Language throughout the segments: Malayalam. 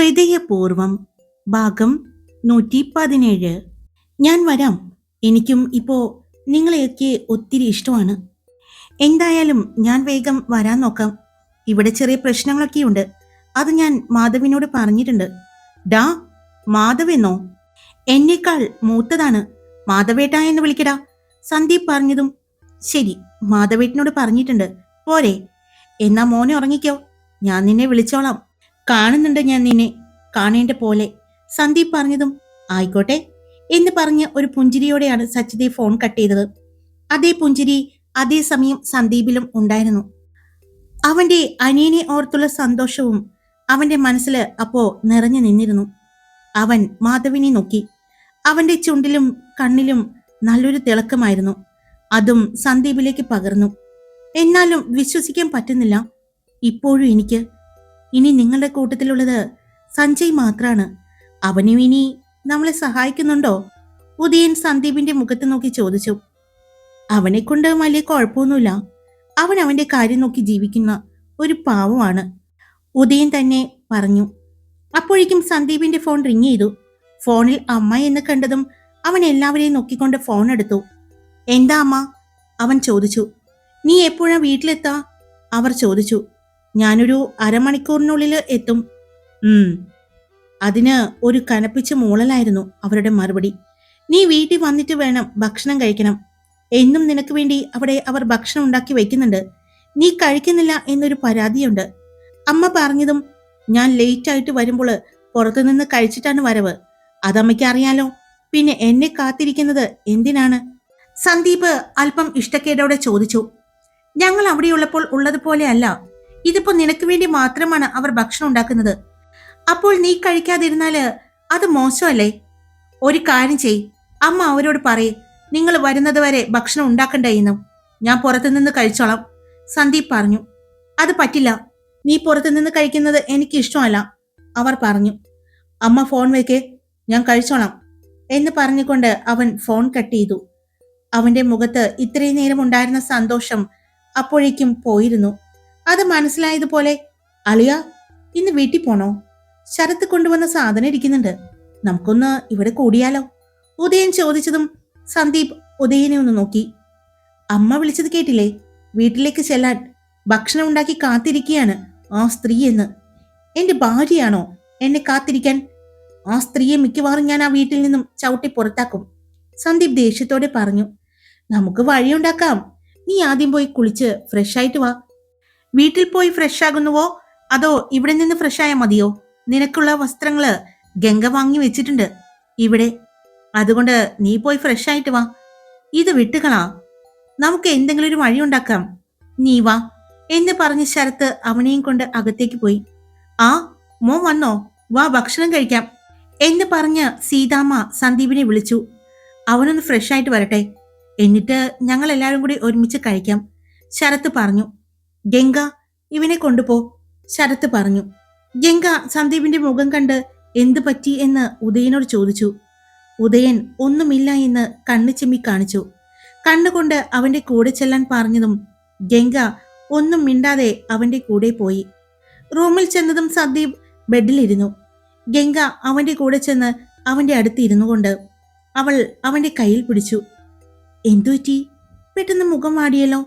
ഹൃദയപൂർവം ഭാഗം നൂറ്റി പതിനേഴ് ഞാൻ വരാം. എനിക്കും ഇപ്പോ നിങ്ങളെയൊക്കെ ഒത്തിരി ഇഷ്ടമാണ്. എന്തായാലും ഞാൻ വേഗം വരാൻ നോക്കാം. ഇവിടെ ചെറിയ പ്രശ്നങ്ങളൊക്കെയുണ്ട്. അത് ഞാൻ മാധവിനോട് പറഞ്ഞിട്ടുണ്ട്. ഡാ മാധവെന്നോ? എന്നേക്കാൾ മൂത്തതാണ്. മാധവേട്ടാ എന്ന് വിളിക്കടാ. സന്ദീപ് പറഞ്ഞതും ശരി. മാധവേട്ടനോട് പറഞ്ഞിട്ടുണ്ട്. പോരെ. എന്നാ മോനെ ഉറങ്ങിക്കോ. ഞാൻ നിന്നെ വിളിച്ചോളാം. കാണുന്നുണ്ട് ഞാൻ നിന്നെ കാണേണ്ട പോലെ. സന്ദീപ് പറഞ്ഞതും ആയിക്കോട്ടെ എന്ന് പറഞ്ഞ് ഒരു പുഞ്ചിരിയോടെയാണ് സച്ചിദേവ് ഫോൺ കട്ട് ചെയ്തത്. അതേ പുഞ്ചിരി അതേ സമയം സന്ദീപിലും ഉണ്ടായിരുന്നു. അവന്റെ അനിയനെ ഓർത്തുള്ള സന്തോഷവും അവന്റെ മനസ്സിൽ അപ്പോ നിറഞ്ഞു നിന്നിരുന്നു. അവൻ മാധവിനെ നോക്കി. അവന്റെ ചുണ്ടിലും കണ്ണിലും നല്ലൊരു തിളക്കമായിരുന്നു. അതും സന്ദീപിലേക്ക് പകർന്നു. എന്നാലും വിശ്വസിക്കാൻ പറ്റുന്നില്ല. ഇപ്പോഴും എനിക്ക് ഇനി നിങ്ങളുടെ കൂട്ടത്തിലുള്ളത് സഞ്ജയ് മാത്രാണ്. അവനും ഇനി നമ്മളെ സഹായിക്കുന്നുണ്ടോ? ഉദയൻ സന്ദീപിന്റെ മുഖത്ത് നോക്കി ചോദിച്ചു. അവനെ കൊണ്ട് വലിയ കുഴപ്പമൊന്നുമില്ല. അവൻ അവന്റെ കാര്യം നോക്കി ജീവിക്കുന്ന ഒരു പാവമാണ്. ഉദയൻ തന്നെ പറഞ്ഞു. അപ്പോഴേക്കും സന്ദീപിന്റെ ഫോൺ റിങ് ചെയ്തു. ഫോണിൽ അമ്മ എന്ന് കണ്ടതും അവൻ എല്ലാവരെയും നോക്കിക്കൊണ്ട് ഫോൺ എടുത്തു. എന്താ അമ്മ? അവൻ ചോദിച്ചു. നീ എപ്പോഴാ വീട്ടിലെത്താ? അവർ ചോദിച്ചു. ഞാനൊരു അരമണിക്കൂറിനുള്ളിൽ എത്തും. ഉം. അതിന് ഒരു കനപ്പിച്ച മൂളലായിരുന്നു അവരുടെ മറുപടി. നീ വീട്ടിൽ വന്നിട്ട് വേണം ഭക്ഷണം കഴിക്കണം. എന്നും നിനക്ക് വേണ്ടി അവിടെ അവർ ഭക്ഷണം ഉണ്ടാക്കി വെക്കുന്നുണ്ട്. നീ കഴിക്കുന്നില്ല എന്നൊരു പരാതിയുണ്ട്. അമ്മ പറഞ്ഞതും ഞാൻ ലേറ്റ് ആയിട്ട് വരുമ്പോൾ പുറത്തുനിന്ന് കഴിച്ചിട്ടാണ് വരവ്. അതമ്മയ്ക്ക് അറിയാലോ പിന്നെ എന്നെ കാത്തിരിക്കുന്നത് എന്തിനാണ്? സന്ദീപ് അല്പം ഇഷ്ടക്കേടോടെ ചോദിച്ചു. ഞങ്ങൾ അവിടെയുള്ളപ്പോൾ ഉള്ളതുപോലെ അല്ല. ഇതിപ്പോ നിനക്ക് വേണ്ടി മാത്രമാണ് അവർ ഭക്ഷണം ഉണ്ടാക്കുന്നത്. അപ്പോൾ നീ കഴിക്കാതിരുന്നാൽ അത് മോശമല്ലേ? ഒരു കാര്യം ചെയ്. അമ്മ അവരോട് പറയേ നിങ്ങൾ വരുന്നത് വരെ ഭക്ഷണം ഉണ്ടാക്കണ്ട എന്നും. ഞാൻ പുറത്തുനിന്ന് കഴിച്ചോളാം. സന്ദീപ് പറഞ്ഞു. അത് പറ്റില്ല. നീ പുറത്തുനിന്ന് കഴിക്കുന്നത് എനിക്ക് ഇഷ്ടമല്ല അവർ പറഞ്ഞു. അമ്മ ഫോൺ വെക്കേ. ഞാൻ കഴിച്ചോളാം എന്ന് പറഞ്ഞുകൊണ്ട് അവൻ ഫോൺ കട്ട് ചെയ്തു. അവന്റെ മുഖത്ത് ഇത്രയും നേരം ഉണ്ടായിരുന്ന സന്തോഷം അപ്പോഴേക്കും പോയിരുന്നു. അത് മനസ്സിലായതുപോലെ അളിയ ഇന്ന് വീട്ടിൽ പോണോ? ശരത്ത് കൊണ്ടുവന്ന സാധനം ഇരിക്കുന്നുണ്ട്. നമുക്കൊന്ന് ഇവിടെ കൂടിയാലോ? ഉദയൻ ചോദിച്ചതും സന്ദീപ് ഉദയനെ ഒന്ന് നോക്കി. അമ്മ വിളിച്ചത് കേട്ടില്ലേ? വീട്ടിലേക്ക് ചെല്ലാൻ ഭക്ഷണം ഉണ്ടാക്കി കാത്തിരിക്കുകയാണ് ആ സ്ത്രീ എന്ന്. എന്റെ ഭാര്യയാണോ എന്നെ കാത്തിരിക്കാൻ? ആ സ്ത്രീയെ മിക്കവാറും ഞാൻ ആ വീട്ടിൽ നിന്നും ചവിട്ടി പുറത്താക്കും സന്ദീപ് ദേഷ്യത്തോടെ പറഞ്ഞു. നമുക്ക് വഴിയുണ്ടാക്കാം. നീ ആദ്യം പോയി കുളിച്ച് ഫ്രഷ് ആയിട്ട് വാ. വീട്ടിൽ പോയി ഫ്രഷ് ആകുന്നുവോ? അതോ ഇവിടെ നിന്ന് ഫ്രഷ് ആയാൽ മതിയോ? നിനക്കുള്ള വസ്ത്രങ്ങൾ ഗംഗ വാങ്ങി വെച്ചിട്ടുണ്ട്. ഇവിടെ. അതുകൊണ്ട് നീ പോയി ഫ്രഷ് ആയിട്ട് വാ. ഇത് വിട്ടുകളാ. നമുക്ക് എന്തെങ്കിലും ഒരു വഴി ഉണ്ടാക്കാം. നീ വാ. എന്ന് പറഞ്ഞ് ശരത്ത് അവനെയും കൊണ്ട് അകത്തേക്ക് പോയി. ആ മോൻ വന്നോ? വാ ഭക്ഷണം കഴിക്കാം. എന്ന് പറഞ്ഞ് സീതാമ്മ സന്ദീപിനെ വിളിച്ചു. അവനൊന്ന് ഫ്രഷ് ആയിട്ട് വരട്ടെ. എന്നിട്ട് ഞങ്ങൾ എല്ലാവരും കൂടി ഒരുമിച്ച് കഴിക്കാം. ശരത്ത് പറഞ്ഞു. ഗംഗ ഇവനെ കൊണ്ടുപോ ശരത്ത് പറഞ്ഞു. ഗംഗ സന്ദീപിന്റെ മുഖം കണ്ട് എന്ത് പറ്റി എന്ന് ഉദയനോട് ചോദിച്ചു. ഉദയൻ ഒന്നുമില്ല എന്ന് കണ്ണു ചെമ്മി കാണിച്ചു. കണ്ണുകൊണ്ട് അവന്റെ കൂടെ ചെല്ലാൻ പറഞ്ഞതും ഗംഗ ഒന്നും മിണ്ടാതെ അവന്റെ കൂടെ പോയി. റൂമിൽ ചെന്നതും സന്ദീപ് ബെഡിലിരുന്നു. ഗംഗ അവന്റെ കൂടെ ചെന്ന് അവന്റെ അടുത്ത് ഇരുന്നു കൊണ്ട് അവൾ അവന്റെ കയ്യിൽ പിടിച്ചു. എന്തുപറ്റി പെട്ടെന്ന് മുഖം വാടിയല്ലോ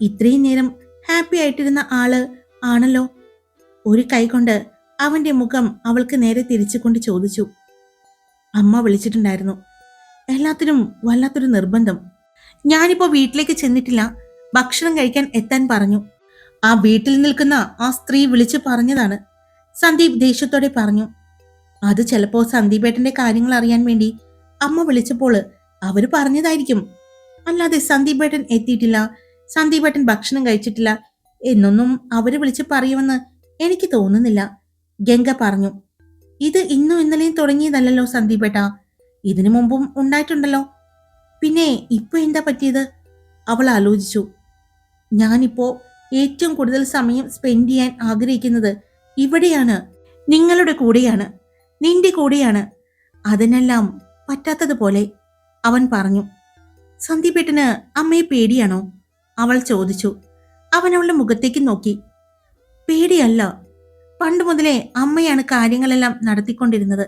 ഇത്രയും നേരം ഹാപ്പി ആയിട്ടിരുന്ന ആൾ ആണല്ലോ. ഒരു കൈ കൊണ്ട് അവന്റെ മുഖം അവൾക്ക് നേരെ തിരിച്ചുകൊണ്ട് ചോദിച്ചു. അമ്മ വിളിച്ചിട്ടുണ്ടായിരുന്നു. എല്ലാത്തിനും വല്ലാത്തൊരു നിർബന്ധം. ഞാനിപ്പോ വീട്ടിലേക്ക് ചെന്നിട്ടില്ല. ഭക്ഷണം കഴിക്കാൻ എത്താൻ പറഞ്ഞു. ആ വീട്ടിൽ നിൽക്കുന്ന ആ സ്ത്രീ വിളിച്ചു പറഞ്ഞതാണ്. സന്ദീപ് ദേഷ്യത്തോടെ പറഞ്ഞു. അത് ചിലപ്പോൾ സന്ദീപേട്ടന്റെ കാര്യങ്ങൾ അറിയാൻ വേണ്ടി അമ്മ വിളിച്ചപ്പോൾ അവർ പറഞ്ഞതായിരിക്കും. അല്ലാതെ സന്ദീപേട്ടൻ എത്തിയിട്ടില്ല. സന്ദീപേട്ടൻ ഭക്ഷണം കഴിച്ചിട്ടില്ല. എന്നൊന്നും അവർ വിളിച്ച് പറയുമെന്ന് എനിക്ക് തോന്നുന്നില്ല. ഗംഗ പറഞ്ഞു ഇത് ഇന്നും ഇന്നലെയും തുടങ്ങിയതല്ലല്ലോ സന്ദീപേട്ട. ഇതിനു മുമ്പും ഉണ്ടായിട്ടുണ്ടല്ലോ. പിന്നെ ഇപ്പൊ എന്താ പറ്റിയത്? അവൾ ആലോചിച്ചു. ഞാനിപ്പോ ഏറ്റവും കൂടുതൽ സമയം സ്പെൻഡ് ചെയ്യാൻ ആഗ്രഹിക്കുന്നത് ഇവിടെയാണ്. നിങ്ങളുടെ കൂടെയാണ്. നിന്റെ കൂടെയാണ്. അതിനെല്ലാം പറ്റാത്തതുപോലെ അവൻ പറഞ്ഞു. സന്ദീപേട്ടന് അമ്മയെ പേടിയാണോ? അവൾ ചോദിച്ചു. അവൻ അവളുടെ മുഖത്തേക്ക് നോക്കി. പേടിയല്ല പണ്ട് മുതലേ അമ്മയാണ് കാര്യങ്ങളെല്ലാം നടത്തിക്കൊണ്ടിരുന്നത്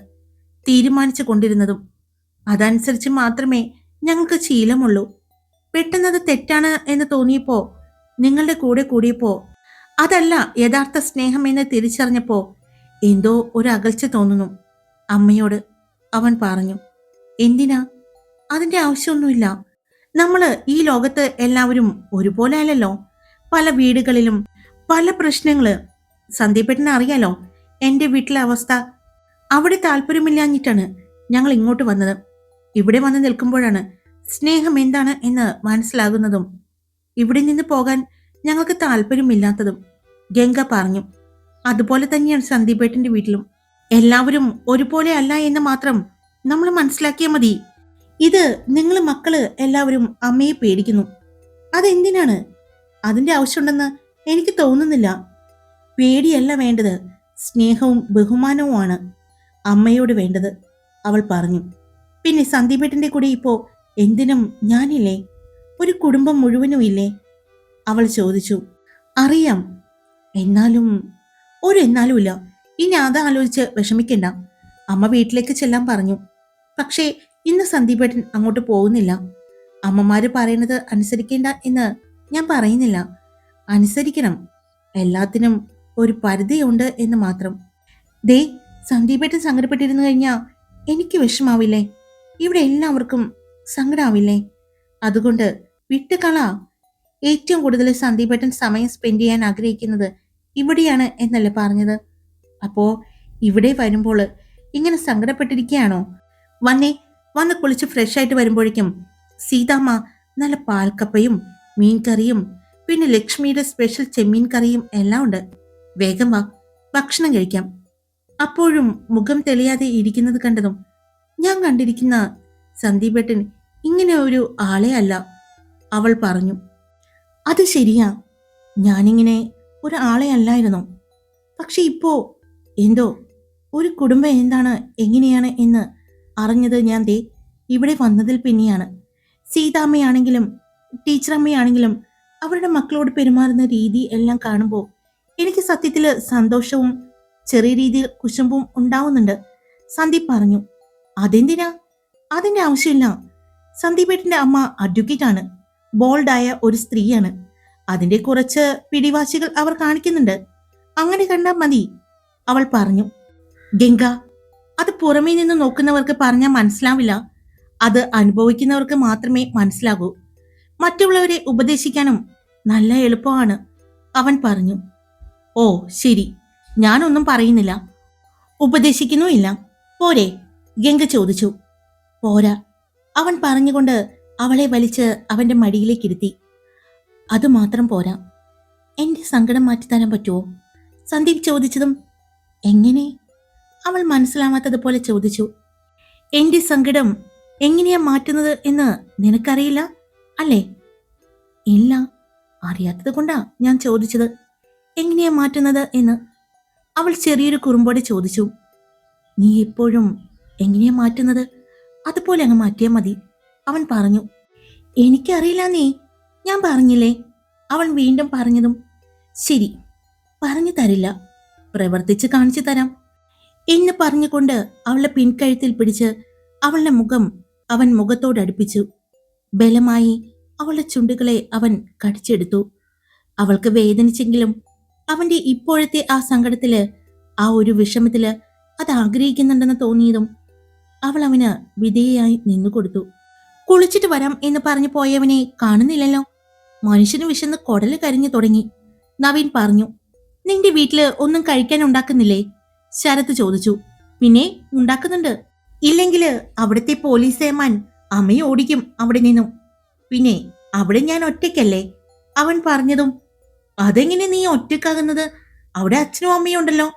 തീരുമാനിച്ചു കൊണ്ടിരുന്നതും. അതനുസരിച്ച് മാത്രമേ ഞങ്ങൾക്ക് ശീലമുള്ളൂ. പെട്ടെന്നത് തെറ്റാണ് എന്ന് തോന്നിയപ്പോ നിങ്ങളുടെ കൂടെ കൂടിയപ്പോ അതല്ല യഥാർത്ഥ സ്നേഹം എന്ന് തിരിച്ചറിഞ്ഞപ്പോ എന്തോ ഒരു അകൽച്ച തോന്നുന്നു. അമ്മയോട് അവൻ പറഞ്ഞു എന്തിനാ? അതിന്റെ ആവശ്യമൊന്നുമില്ല. നമ്മൾ ഈ ലോകത്ത് എല്ലാവരും ഒരുപോലെ അല്ലല്ലോ പല വീടുകളിലും പല പ്രശ്നങ്ങൾ സന്ദീപേട്ടന് അറിയാലോ? എന്റെ വീട്ടിലെ അവസ്ഥ. അവിടെ താല്പര്യമില്ലാഞ്ഞിട്ടാണ് ഞങ്ങൾ ഇങ്ങോട്ട് വന്നത്. ഇവിടെ വന്ന് നിൽക്കുമ്പോഴാണ് സ്നേഹം എന്താണ് എന്ന് മനസ്സിലാകുന്നതും ഇവിടെ നിന്ന് പോകാൻ ഞങ്ങൾക്ക് താല്പര്യമില്ലാത്തതും ഗംഗ പറഞ്ഞു. അതുപോലെ തന്നെയാണ് സന്ദീപേട്ടന്റെ വീട്ടിലും. എല്ലാവരും ഒരുപോലെ അല്ല എന്ന് മാത്രം നമ്മൾ മനസ്സിലാക്കിയാൽ മതി. ഇത് നിങ്ങൾ മക്കൾ എല്ലാവരും അമ്മയെ പേടിക്കുന്നു. അതെന്തിനാണ്? അതിന്റെ ആവശ്യമുണ്ടെന്ന് എനിക്ക് തോന്നുന്നില്ല. പേടിയല്ല വേണ്ടത്. സ്നേഹവും ബഹുമാനവുമാണ് അമ്മയോട് വേണ്ടത് അവൾ പറഞ്ഞു. പിന്നെ സന്ദീപേട്ടന്റെ കൂടെ ഇപ്പോൾ എന്തിനും ഞാനില്ലേ? ഒരു കുടുംബം മുഴുവനും ഇല്ലേ? അവൾ ചോദിച്ചു. അറിയാം. എന്നാലും ഒരു എന്നാലും ഇല്ല. ഇനി അത് ആലോചിച്ച് വിഷമിക്കണ്ട. അമ്മ വീട്ടിലേക്ക് ചെല്ലാൻ പറഞ്ഞു. പക്ഷേ ഇന്ന് സന്ദീപേട്ടൻ അങ്ങോട്ട് പോകുന്നില്ല. അമ്മമാര് പറയുന്നത് അനുസരിക്കേണ്ട എന്ന് ഞാൻ പറയുന്നില്ല. അനുസരിക്കണം. എല്ലാത്തിനും ഒരു പരിധിയുണ്ട് എന്ന് മാത്രം. ദേ സന്ദീപേട്ടൻ സങ്കടപ്പെട്ടിരുന്നു കഴിഞ്ഞാൽ എനിക്ക് വിഷമാവില്ലേ? ഇവിടെ എല്ലാവർക്കും സങ്കടാവില്ലേ? അതുകൊണ്ട് വിട്ടുകള. ഏറ്റവും കൂടുതൽ സന്ദീപേട്ടൻ സമയം സ്പെൻഡ് ചെയ്യാൻ ആഗ്രഹിക്കുന്നത് ഇവിടെയാണ് എന്നല്ലേ പറഞ്ഞത്? അപ്പോ ഇവിടെ വരുമ്പോൾ ഇങ്ങനെ സങ്കടപ്പെട്ടിരിക്കുകയാണോ? വന്നേ വന്ന് കുളിച്ച് ഫ്രഷ് ആയിട്ട് വരുമ്പോഴേക്കും സീതാമ്മ നല്ല പാൽക്കപ്പയും മീൻ കറിയും പിന്നെ ലക്ഷ്മിയുടെ സ്പെഷ്യൽ ചെമ്മീൻ കറിയും എല്ലാം ഉണ്ട്. വേഗം വാ ഭക്ഷണം കഴിക്കാം. അപ്പോഴും മുഖം തെളിയാതെ ഇരിക്കുന്നത് കണ്ടതും ഞാൻ കണ്ടിരിക്കുന്ന സന്ദീപേട്ടൻ ഇങ്ങനെ ഒരു ആളെ അല്ല. അവൾ പറഞ്ഞു അത് ശരിയാ. ഞാനിങ്ങനെ ആളെ അല്ലായിരുന്നു. പക്ഷെ ഇപ്പോ എന്തോ? ഒരു കുടുംബം എന്താണ് എങ്ങനെയാണ് എന്ന് അറിഞ്ഞത് ഞാൻ ദേ ഇവിടെ വന്നതിൽ പിന്നെയാണ്. സീതാമ്മയാണെങ്കിലും ടീച്ചറമ്മയാണെങ്കിലും അവരുടെ മക്കളോട് പെരുമാറുന്ന രീതി എല്ലാം കാണുമ്പോൾ എനിക്ക് സത്യത്തിൽ സന്തോഷവും ചെറിയ രീതിയിൽ കുശുമ്പും ഉണ്ടാവുന്നുണ്ട്. സന്ദീപ് പറഞ്ഞു അതെന്തിനാ? അതിന്റെ ആവശ്യമില്ല. സന്ദീപേട്ടിന്റെ അമ്മ അഡ്വക്കേറ്റ് ആണ് ബോൾഡായ ഒരു സ്ത്രീയാണ്. അതിന്റെ കുറച്ച് പിടിവാശികൾ അവർ കാണിക്കുന്നുണ്ട്. അങ്ങനെ കണ്ടാൽ മതി അവൾ പറഞ്ഞു. ഗംഗ അത് പുറമേ നിന്ന് നോക്കുന്നവർക്ക് പറഞ്ഞാൽ മനസ്സിലാവില്ല. അത് അനുഭവിക്കുന്നവർക്ക് മാത്രമേ മനസ്സിലാകൂ. മറ്റുള്ളവരെ ഉപദേശിക്കാനും നല്ല എളുപ്പമാണ് അവൻ പറഞ്ഞു. ഓ ശരി. ഞാനൊന്നും പറയുന്നില്ല. ഉപദേശിക്കുന്നുമില്ല പോരെ ഗംഗ ചോദിച്ചു. പോരാ. അവൻ പറഞ്ഞുകൊണ്ട് അവളെ വലിച്ച് അവന്റെ മടിയിലേക്ക് ഇരുത്തി. അത് മാത്രം പോരാ. എന്റെ സങ്കടം മാറ്റിത്തരാൻ പറ്റുമോ സന്ദീപ് ചോദിച്ചതും എങ്ങനെ? അവൾ മനസ്സിലാവാത്തതുപോലെ ചോദിച്ചു എന്റെ സങ്കടം എങ്ങനെയാ മാറ്റുന്നത് എന്ന് നിനക്കറിയില്ല അല്ലേ? ഇല്ല അറിയാത്തത് കൊണ്ടാ ഞാൻ ചോദിച്ചത്. എങ്ങനെയാ മാറ്റുന്നത് എന്ന്? അവൾ ചെറിയൊരു കുറുമ്പോടെ ചോദിച്ചു നീ എപ്പോഴും എങ്ങനെയാ മാറ്റുന്നത്? അതുപോലെ അങ്ങ് മാറ്റിയാൽ മതി അവൻ പറഞ്ഞു. എനിക്കറിയില്ല നീ ഞാൻ പറഞ്ഞില്ലേ? അവൻ വീണ്ടും പറഞ്ഞതും ശരി പറഞ്ഞു തരില്ല പ്രവർത്തിച്ച് കാണിച്ചു തരാം. എന്ന് പറഞ്ഞുകൊണ്ട് അവളുടെ പിൻകഴുത്തിൽ പിടിച്ച് അവളുടെ മുഖം അവൻ മുഖത്തോടടുപ്പിച്ചു ബലമായി അവളുടെ ചുണ്ടുകളെ അവൻ കടിച്ചെടുത്തു. അവൾക്ക് വേദനിച്ചെങ്കിലും അവന്റെ ഇപ്പോഴത്തെ ആ സങ്കടത്തിൽ ആ ഒരു വിഷമത്തിൽ അത് ആഗ്രഹിക്കുന്നുണ്ടെന്ന് തോന്നിയതും അവൾ അവന് വിധേയായി നിന്നുകൊടുത്തു. കുളിച്ചിട്ട് വരാം എന്ന് പറഞ്ഞു പോയവനെ കാണുന്നില്ലല്ലോ. മനുഷ്യന് വിശന്ന് കൊടൽ കരിഞ്ഞു തുടങ്ങി. നവീൻ പറഞ്ഞു നിന്റെ വീട്ടിൽ ഒന്നും കഴിക്കാൻ ഉണ്ടാക്കുന്നില്ലേ? ശരത്ത് ചോദിച്ചു. പിന്നെ ഉണ്ടാക്കുന്നുണ്ട്. ഇല്ലെങ്കിൽ അവിടുത്തെ പോലീസ് ഏമാൻ അമ്മയെ ഓടിക്കും അവിടെ നിന്നും. പിന്നെ അവിടെ ഞാൻ ഒറ്റയ്ക്കല്ലേ? അവൻ പറഞ്ഞതും അതെങ്ങനെ നീ ഒറ്റക്കാകുന്നത് അവിടെ അച്ഛനും അമ്മയും ഉണ്ടല്ലോ.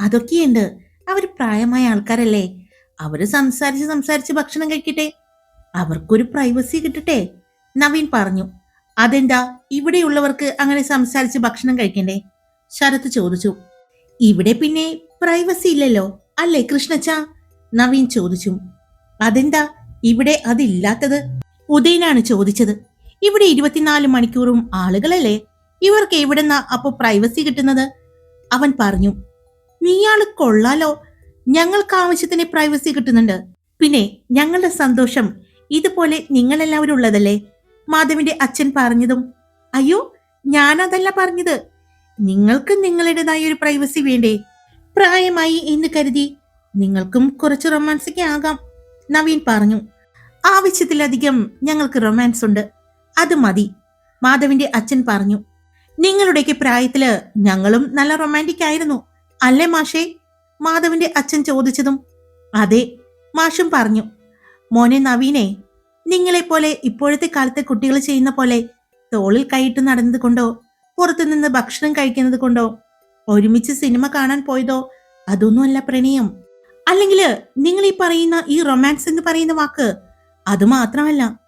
അതൊക്കെയുണ്ട്. അവർ പ്രായമായ ആൾക്കാരല്ലേ. അവർ സംസാരിച്ച് സംസാരിച്ച് ഭക്ഷണം കഴിക്കട്ടെ. അവർക്കൊരു പ്രൈവസി കിട്ടട്ടെ. നവീൻ പറഞ്ഞു അതെന്താ? ഇവിടെയുള്ളവർക്ക് അങ്ങനെ സംസാരിച്ച് ഭക്ഷണം കഴിക്കണ്ടേ? ശരത് ചോദിച്ചു ഇവിടെ പിന്നെ പ്രൈവസി ഇല്ലല്ലോ. അല്ലേ കൃഷ്ണച്ച? നവീൻ ചോദിച്ചു. അതെന്താ? ഇവിടെ അതില്ലാത്തത്? ഉദയനാണ് ചോദിച്ചത്. ഇവിടെ ഇരുപത്തിനാല് മണിക്കൂറും ആളുകളല്ലേ? ഇവർക്ക് എവിടെന്നാ അപ്പൊ പ്രൈവസി കിട്ടുന്നത്? അവൻ പറഞ്ഞു നീയാൾ കൊള്ളാലോ. ഞങ്ങൾക്ക് ആവശ്യത്തിന് പ്രൈവസി കിട്ടുന്നുണ്ട്. പിന്നെ ഞങ്ങളുടെ സന്തോഷം ഇതുപോലെ നിങ്ങളെല്ലാവരും ഉള്ളതല്ലേ? മാധവിന്റെ അച്ഛൻ പറഞ്ഞതും അയ്യോ ഞാനതല്ല പറഞ്ഞത്. നിങ്ങൾക്ക് നിങ്ങളുടേതായ ഒരു പ്രൈവസി വേണ്ടേ? പ്രായമായി എന്ന് കരുതി നിങ്ങൾക്കും കുറച്ച് റൊമാൻസൊക്കെ ആകാം. നവീൻ പറഞ്ഞു ആവശ്യത്തിലധികം ഞങ്ങൾക്ക് റൊമാൻസ് ഉണ്ട്. അത് മതി. മാധവിന്റെ അച്ഛൻ പറഞ്ഞു നിങ്ങളുടെയൊക്കെ പ്രായത്തിൽ ഞങ്ങളും നല്ല റൊമാന്റിക് ആയിരുന്നു അല്ലേ മാഷേ? മാധവിന്റെ അച്ഛൻ ചോദിച്ചതും അതെ മാഷും പറഞ്ഞു മോനെ നവീനെ നിങ്ങളെപ്പോലെ ഇപ്പോഴത്തെ കാലത്തെ കുട്ടികൾ ചെയ്യുന്ന പോലെ തോളിൽ കൈയിട്ട് നടന്നത് കൊണ്ടോ പുറത്തുനിന്ന് ഭക്ഷണം കഴിക്കുന്നത് കൊണ്ടോ ഒരുമിച്ച് സിനിമ കാണാൻ പോയതോ? അതൊന്നുമല്ല പ്രണയം. അല്ലെങ്കിൽ നിങ്ങൾ ഈ പറയുന്ന ഈ റൊമാൻസ് എന്ന് പറയുന്ന വാക്ക് അത് മാത്രമല്ല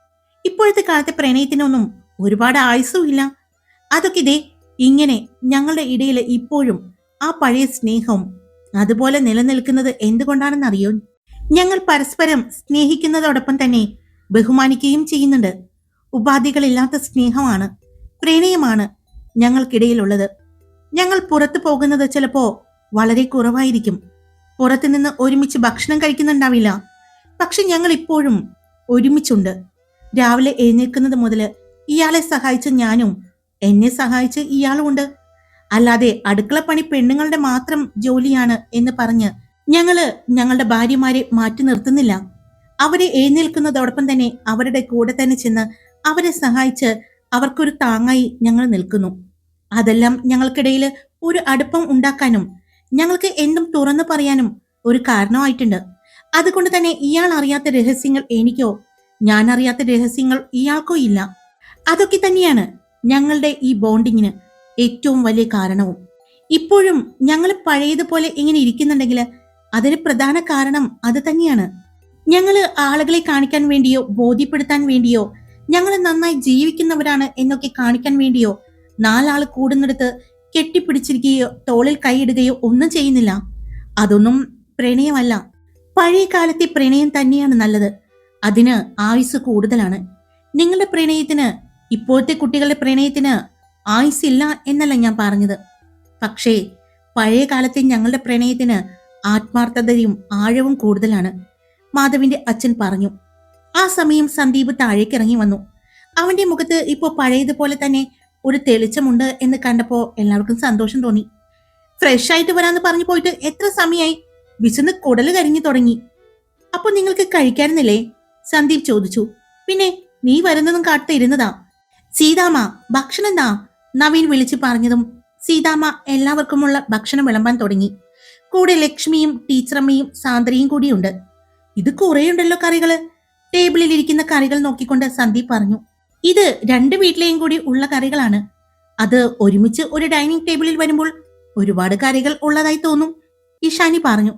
ഇപ്പോഴത്തെ കാലത്തെ പ്രണയത്തിനൊന്നും ഒരുപാട് ആയുസ്സും ഇല്ല. അതൊക്കെ ഇതേ ഇങ്ങനെ ഞങ്ങളുടെ ഇടയിൽ ഇപ്പോഴും ആ പഴയ സ്നേഹം അതുപോലെ നിലനിൽക്കുന്നത് എന്തുകൊണ്ടാണെന്നറിയോ? ഞങ്ങൾ പരസ്പരം സ്നേഹിക്കുന്നതോടൊപ്പം തന്നെ ബഹുമാനിക്കുകയും ചെയ്യുന്നുണ്ട്. ഉപാധികളില്ലാത്ത സ്നേഹമാണ് പ്രണയമാണ് ഞങ്ങൾക്കിടയിലുള്ളത്. ഞങ്ങൾ പുറത്തു പോകുന്നത് ചിലപ്പോ വളരെ കുറവായിരിക്കും. പുറത്തു നിന്ന് ഒരുമിച്ച് ഭക്ഷണം കഴിക്കുന്നുണ്ടാവില്ല. പക്ഷെ ഞങ്ങൾ ഇപ്പോഴും ഒരുമിച്ചുണ്ട്. രാവിലെ എഴുന്നേൽക്കുന്നത് മുതൽ ഇയാളെ സഹായിച്ച ഞാനും എന്നെ സഹായിച്ച ഇയാളും ഉണ്ട്. അല്ലാതെ അടുക്കള പണി പെണ്ണുങ്ങളുടെ മാത്രം ജോലിയാണ് എന്ന് പറഞ്ഞ് ഞങ്ങൾ ഞങ്ങളുടെ ഭാര്യമാരെ മാറ്റി നിർത്തുന്നില്ല. അവരെ എഴുന്നേൽക്കുന്നതോടൊപ്പം തന്നെ അവരുടെ കൂടെ തന്നെ ചെന്ന് അവരെ സഹായിച്ച് അവർക്കൊരു താങ്ങായി ഞങ്ങൾ നിൽക്കുന്നു. അതെല്ലാം ഞങ്ങൾക്കിടയിൽ ഒരു അടുപ്പം ഉണ്ടാക്കാനും ഞങ്ങൾക്ക് എന്തും തുറന്നു പറയാനും ഒരു കാരണമായിട്ടുണ്ട്. അതുകൊണ്ട് തന്നെ ഇയാൾ അറിയാത്ത രഹസ്യങ്ങൾ എനിക്കോ ഞാൻ അറിയാത്ത രഹസ്യങ്ങൾ ഇയാൾക്കോ ഇല്ല. അതൊക്കെ തന്നെയാണ് ഞങ്ങളുടെ ഈ ബോണ്ടിങ്ങിന് ഏറ്റവും വലിയ കാരണവും. ഇപ്പോഴും ഞങ്ങൾ പഴയതുപോലെ ഇങ്ങനെ ഇരിക്കുന്നുണ്ടെങ്കിൽ അതിന് പ്രധാന കാരണം അത് തന്നെയാണ്. ഞങ്ങൾ ആളുകളെ കാണിക്കാൻ വേണ്ടിയോ ബോധ്യപ്പെടുത്താൻ വേണ്ടിയോ ഞങ്ങൾ നന്നായി ജീവിക്കുന്നവരാണ് എന്നൊക്കെ കാണിക്കാൻ വേണ്ടിയോ നാലാൾ കൂടുന്നിടത്ത് കെട്ടിപ്പിടിച്ചിരിക്കുകയോ തോളിൽ കൈയിടുകയോ ഒന്നും ചെയ്യുന്നില്ല. അതൊന്നും പ്രണയമല്ല. പഴയ കാലത്തെ പ്രണയം തന്നെയാണ് നല്ലത്. അതിന് ആയുസ് കൂടുതലാണ്. നിങ്ങളുടെ പ്രണയത്തിന് ഇപ്പോഴത്തെ കുട്ടികളുടെ പ്രണയത്തിന് ആയുസില്ല എന്നല്ല ഞാൻ പറഞ്ഞത്. പക്ഷേ പഴയ കാലത്തെ ഞങ്ങളുടെ പ്രണയത്തിന് ആത്മാർത്ഥതയും ആഴവും കൂടുതലാണ്. മാധവിന്റെ അച്ഛൻ പറഞ്ഞു. ആ സമയം സന്ദീപ് താഴേക്കിറങ്ങി വന്നു. അവന്റെ മുഖത്ത് ഇപ്പോൾ പഴയതുപോലെ തന്നെ ഒരു തെളിച്ചമുണ്ട് എന്ന് കണ്ടപ്പോ എല്ലാവർക്കും സന്തോഷം തോന്നി. ഫ്രഷ് ആയിട്ട് വരാന്ന് പറഞ്ഞു പോയിട്ട് എത്ര സമയമായി വിശന്ന് കുടൽ കരിഞ്ഞു തുടങ്ങി. അപ്പൊ നിങ്ങൾക്ക് കഴിക്കാറുന്നില്ലേ സന്ദീപ് ചോദിച്ചു. പിന്നെ നീ വരുന്നതും കാട്ട് ഇരുന്നതാ. സീതാമ്മ ഭക്ഷണം താ നവീൻ വിളിച്ചു പറഞ്ഞതും സീതാമ്മ എല്ലാവർക്കുമുള്ള ഭക്ഷണം വിളമ്പാൻ തുടങ്ങി. കൂടെ ലക്ഷ്മിയും ടീച്ചറമ്മയും സാന്ദ്രയും കൂടിയുണ്ട്. ഇത് കുറേയുണ്ടല്ലോ കറികൾ. ടേബിളിൽ ഇരിക്കുന്ന കറികൾ നോക്കിക്കൊണ്ട് സന്ദീപ് പറഞ്ഞു. ഇത് രണ്ട് വീട്ടിലെയും കൂടി ഉള്ള കറികളാണ്. അത് ഒരുമിച്ച് ഒരു ഡൈനിങ് ടേബിളിൽ വരുമ്പോൾ ഒരുപാട് കറികൾ ഉള്ളതായി തോന്നും. ഇഷാനി പറഞ്ഞു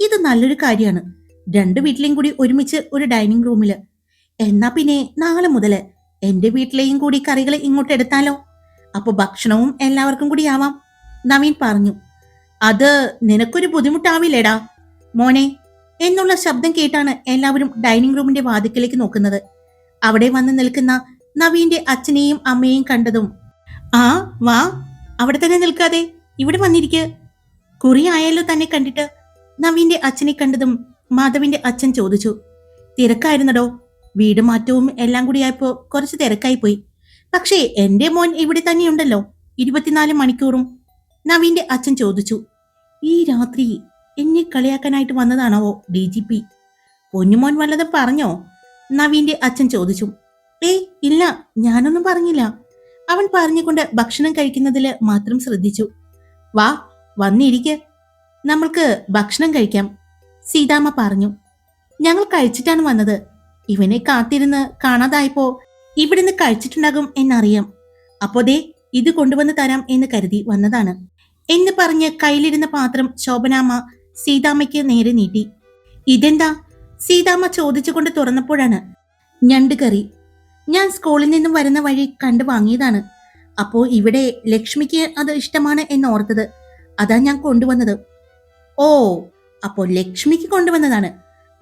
ഇത് നല്ലൊരു കാര്യമാണ്. രണ്ട് വീട്ടിലെയും കൂടി ഒരുമിച്ച് ഒരു ഡൈനിങ് റൂമിൽ എന്നാ പിന്നെ നാളെ മുതൽ എന്റെ വീട്ടിലെയും കൂടി കറികൾ ഇങ്ങോട്ട് എടുത്താലോ? അപ്പൊ ഭക്ഷണവും എല്ലാവർക്കും കൂടി ആവാം. നവീൻ പറഞ്ഞു അത് നിനക്കൊരു ബുദ്ധിമുട്ടാവില്ലേടാ? മോനെ എന്നുള്ള ശബ്ദം കേട്ടാണ് എല്ലാവരും ഡൈനിങ് റൂമിന്റെ വാതിക്കലേക്ക് നോക്കുന്നത്. അവിടെ വന്ന് നിൽക്കുന്ന നവീന്റെ അച്ഛനെയും അമ്മയെയും കണ്ടതും ആ വാ അവിടെ തന്നെ നിൽക്കാതെ ഇവിടെ വന്നിരിക്ക്. കുറി ആയാലോ തന്നെ കണ്ടിട്ട് നവീന്റെ അച്ഛനെ കണ്ടതും മാധവിന്റെ അച്ഛൻ ചോദിച്ചു തിരക്കായിരുന്നടോ? വീട് മാറ്റവും എല്ലാം കൂടി ആയപ്പോ കുറച്ച് തിരക്കായി പോയി. പക്ഷേ എന്റെ മോൻ ഇവിടെ തന്നെയുണ്ടല്ലോ ഇരുപത്തിനാല് മണിക്കൂറും. നവീന്റെ അച്ഛൻ ചോദിച്ചു ഈ രാത്രി എന്നെ കളിയാക്കാനായിട്ട് വന്നതാണോ ഡി ജി പി? പൊന്നുമോൻ വല്ലതും പറഞ്ഞോ? നവീന്റെ അച്ഛൻ ചോദിച്ചു ഏയ് ഇല്ല ഞാനൊന്നും പറഞ്ഞില്ല. അവൻ പറഞ്ഞുകൊണ്ട് ഭക്ഷണം കഴിക്കുന്നതിൽ മാത്രം ശ്രദ്ധിച്ചു. വാ വന്നിരിക്ക. നമ്മൾക്ക് ഭക്ഷണം കഴിക്കാം സീതാമ്മ പറഞ്ഞു. ഞങ്ങൾ കഴിച്ചിട്ടാണ് വന്നത്. ഇവനെ കാത്തിരുന്ന് കാണാതായപ്പോ ഇവിടുന്ന് കഴിച്ചിട്ടുണ്ടാകും എന്നറിയാം. അപ്പോ ദേ ഇത് കൊണ്ടുവന്ന് തരാം എന്ന് കരുതി വന്നതാണ്. എന്ന് പറഞ്ഞ് കയ്യിലിരുന്ന പാത്രം ശോഭനാമ്മ സീതാമ്മയ്ക്ക് നേരെ നീട്ടി. ഇതെന്താ? സീതാമ്മ ചോദിച്ചുകൊണ്ട് തുറന്നപ്പോഴാണ് ഞണ്ട് കറി ഞാൻ സ്കൂളിൽ നിന്നും വരുന്ന വഴി കണ്ടു വാങ്ങിയതാണ്. അപ്പോ ഇവിടെ ലക്ഷ്മിക്ക് അത് ഇഷ്ടമാണ് എന്ന് ഓർത്തത് അതാ ഞാൻ കൊണ്ടുവന്നത്. ഓ അപ്പോ ലക്ഷ്മിക്ക് കൊണ്ടുവന്നതാണ്.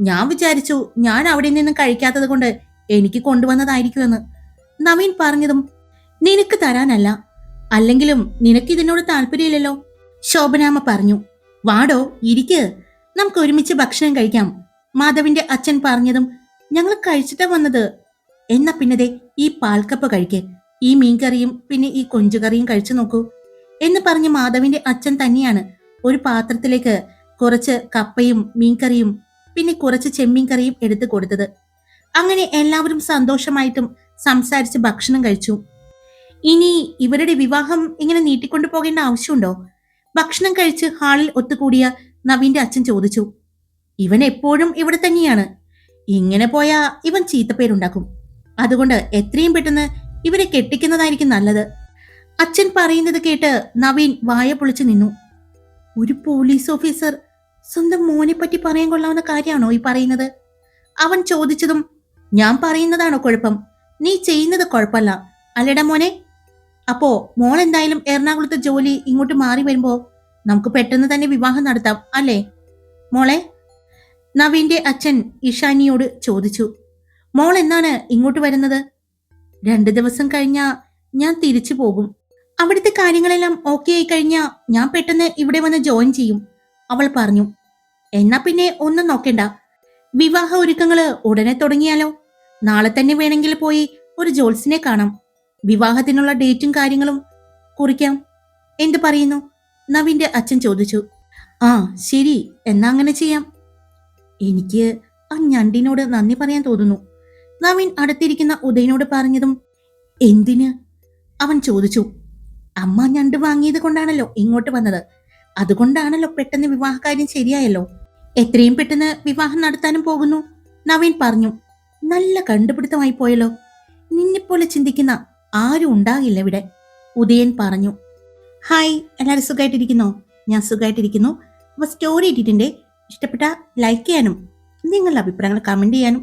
ഞാൻ വിചാരിച്ചു ഞാൻ അവിടെ നിന്നും കഴിക്കാത്തത് കൊണ്ട് എനിക്ക് കൊണ്ടുവന്നതായിരിക്കുമെന്ന്. നവീൻ പറഞ്ഞതും നിനക്ക് തരാനല്ല. അല്ലെങ്കിലും നിനക്ക് ഇതിനോട് താല്പര്യമില്ലല്ലോ. ശോഭനാമ പറഞ്ഞു വാടോ ഇരിക്ക്. നമുക്ക് ഒരുമിച്ച് ഭക്ഷണം കഴിക്കാം. മാധവിന്റെ അച്ഛൻ പറഞ്ഞതും ഞങ്ങൾ കഴിച്ചിട്ടാ വന്നത്. എന്നാ പിന്നതെ ഈ പാൽക്കപ്പ് കഴിക്ക്. ഈ മീൻകറിയും പിന്നെ ഈ കൊഞ്ചുകറിയും കഴിച്ചു നോക്കൂ. എന്ന് പറഞ്ഞ് മാധവിന്റെ അച്ഛൻ തന്നെയാണ് ഒരു പാത്രത്തിലേക്ക് കുറച്ച് കപ്പയും മീൻകറിയും പിന്നെ കുറച്ച് ചെമ്മീൻ കറിയും എടുത്തു കൊടുത്തത്. അങ്ങനെ എല്ലാവരും സന്തോഷമായിട്ടും സംസാരിച്ച് ഭക്ഷണം കഴിച്ചു. ഇനി ഇവരുടെ വിവാഹം ഇങ്ങനെ നീട്ടിക്കൊണ്ടു പോകേണ്ട ആവശ്യമുണ്ടോ? ഭക്ഷണം കഴിച്ച് ഹാളിൽ ഒത്തുകൂടിയ നവീന്റെ അച്ഛൻ ചോദിച്ചു. ഇവൻ എപ്പോഴും ഇവിടെ തന്നെയാണ്. ഇങ്ങനെ പോയാ ഇവൻ ചീത്തപ്പേരുണ്ടാക്കും. അതുകൊണ്ട് എത്രയും പെട്ടെന്ന് ഇവരെ കെട്ടിക്കുന്നതായിരിക്കും നല്ലത്. അച്ഛൻ പറയുന്നത് കേട്ട് നവീൻ വായ പൊളിച്ചു നിന്നു. ഒരു പോലീസ് ഓഫീസർ സ്വന്തം മോനെ പറ്റി പറയാൻ കൊള്ളാവുന്ന കാര്യമാണോ ഈ പറയുന്നത്? അവൻ ചോദിച്ചതും ഞാൻ പറയുന്നതാണോ കുഴപ്പം? നീ ചെയ്യുന്നത് കുഴപ്പമല്ല. അല്ലടാ മോനെ. അപ്പോ മോൾ എന്തായാലും എറണാകുളത്തെ ജോലി ഇങ്ങോട്ട് മാറി വരുമ്പോ നമുക്ക് പെട്ടെന്ന് തന്നെ വിവാഹം നടത്താം അല്ലേ? മോളെ? നവീന്റെ അച്ഛൻ ഇഷാനിയോട് ചോദിച്ചു. മോൾ എന്നാണ് ഇങ്ങോട്ട് വരുന്നത്? രണ്ട് ദിവസം കഴിഞ്ഞാ ഞാൻ തിരിച്ചു പോകും. അവിടുത്തെ കാര്യങ്ങളെല്ലാം ഓക്കെ ആയി കഴിഞ്ഞാ ഞാൻ പെട്ടെന്ന് ഇവിടെ വന്ന് ജോയിൻ ചെയ്യും. അവൾ പറഞ്ഞു എന്നാ പിന്നെ ഒന്നും നോക്കണ്ട. വിവാഹ ഒരുക്കങ്ങൾ ഉടനെ തുടങ്ങിയാലോ? നാളെ തന്നെ വേണമെങ്കിൽ പോയി ഒരു ജോത്സിനെ കാണാം. വിവാഹത്തിനുള്ള ഡേറ്റും കാര്യങ്ങളും കുറിക്കാം. എന്ത് പറയുന്നു? നവിന്റെ അച്ഛൻ ചോദിച്ചു. ആ ശരി. എന്നാ അങ്ങനെ ചെയ്യാം. എനിക്ക് ആ ഞണ്ടിനോട് നന്ദി പറയാൻ തോന്നുന്നു. നവീൻ അടുത്തിരിക്കുന്ന ഉദയനോട് പറഞ്ഞതും എന്തിന്? അവൻ ചോദിച്ചു അമ്മ ഞണ്ട് വാങ്ങിയത് കൊണ്ടാണല്ലോ ഇങ്ങോട്ട് വന്നത്. അതുകൊണ്ടാണല്ലോ പെട്ടെന്ന് വിവാഹകാര്യം ശരിയായല്ലോ. എത്രയും പെട്ടെന്ന് വിവാഹം നടത്താനും പോകുന്നു. നവീൻ പറഞ്ഞു നല്ല കണ്ടുപിടുത്തമായി പോയല്ലോ. നിന്നെപ്പോലെ ചിന്തിക്കുന്ന ആരും ഉണ്ടാകില്ല ഇവിടെ. ഉദയൻ പറഞ്ഞു ഹായ് എല്ലാവരും സുഖമായിട്ടിരിക്കുന്നോ ഞാൻ സുഖമായിട്ടിരിക്കുന്നു അപ്പോൾ സ്റ്റോറി ഇട്ടിട്ടുണ്ട്. ഇഷ്ടപ്പെട്ട ലൈക്ക് ചെയ്യാനും നിങ്ങളുടെ അഭിപ്രായങ്ങൾ കമന്റ് ചെയ്യാനും